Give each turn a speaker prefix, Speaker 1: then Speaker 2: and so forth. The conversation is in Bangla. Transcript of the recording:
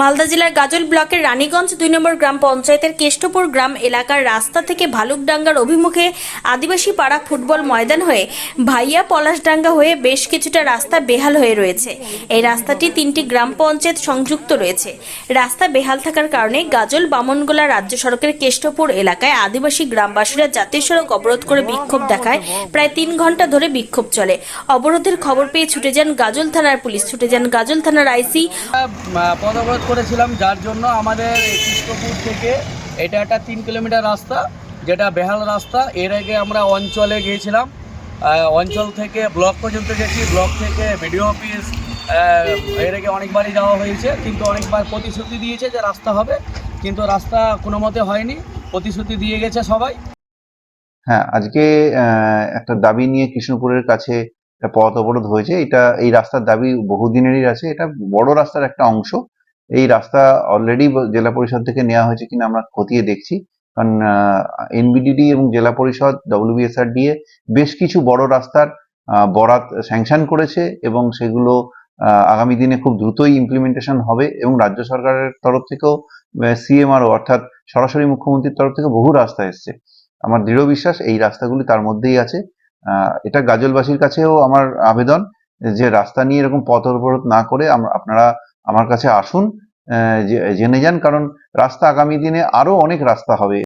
Speaker 1: মালদা জেলার গাজল ব্লকের রানীগঞ্জ দুই নম্বর গ্রাম পঞ্চায়েতের কেষ্টপুর গ্রাম এলাকার রাস্তা থেকে ভালুকডাঙ্গার অভিমুখে আদিবাসী পাড়া ফুটবল ময়দান হয়ে ভাইয়া পলাশডাঙ্গা হয়ে বেশ কিছুটা রাস্তা বেহাল হয়ে রয়েছে। এই রাস্তাটি তিনটি গ্রাম পঞ্চায়েত সংযুক্ত রয়েছে। রাস্তা বেহাল থাকার কারণে গাজল বামনগোলা রাজ্য সড়কের কেষ্টপুর এলাকায় আদিবাসী গ্রামবাসীরা জাতীয় সড়ক অবরোধ করে বিক্ষোভ দেখায়। প্রায় তিন ঘণ্টা ধরে বিক্ষোভ চলে। অবরোধের খবর পেয়ে ছুটে যান গাজল থানার পুলিশ। ছুটে যান গাজল থানার আইসি।
Speaker 2: করেছিলাম, যার জন্য আমাদের কৃষ্ণপুর থেকে এটা একটা তিন কিলোমিটার রাস্তা, যেটা বেহাল রাস্তা। এর আগে আমরা অঞ্চলে গিয়েছিলাম অঞ্চল থেকে ব্লক পর্যন্ত গেছি, ব্লক থেকে বিডিও অফিস এর আগে অনেকবারই যাওয়া হয়েছে, কিন্তু অনেকবার প্রতিশ্রুতি দিয়েছে যে রাস্তা হবে, কিন্তু রাস্তা কোনো মতে হয়নি, প্রতিশ্রুতি দিয়ে গেছে সবাই।
Speaker 3: হ্যাঁ আজকে একটা দাবি নিয়ে কৃষ্ণপুরের কাছে পথ অবরোধ হয়েছে। এটা, এই রাস্তার দাবি বহুদিনেরই আছে। এটা বড় রাস্তার একটা অংশ। এই রাস্তা অলরেডি জেলা পরিষদ থেকে নেওয়া হয়েছে কিনা আমরা খতিয়ে দেখছি। কারণ এনবিডিডি এবং জেলা পরিষদ ডব্লিউবিএসআরডিএ বেশ কিছু বড় রাস্তার বরাত স্যাংশন করেছে এবং সেগুলো আগামী দিনে খুব দ্রুতই ইমপ্লিমেন্টেশন হবে এবং রাজ্য সরকারের তরফ থেকেও সিএমআরও অর্থাৎ সরাসরি মুখ্যমন্ত্রীর তরফ থেকে বহু রাস্তা এসছে। আমার দৃঢ় বিশ্বাস এই রাস্তাগুলি তার মধ্যেই আছে। এটা গাজলবাসীর কাছেও আমার আবেদন যে রাস্তা নিয়ে এরকম পথ অবরোধ না করে আপনারা আমার কাছে আসুন জেনে যান কারণ রাস্তা আগামী দিনে আরও অনেক রাস্তা হবে।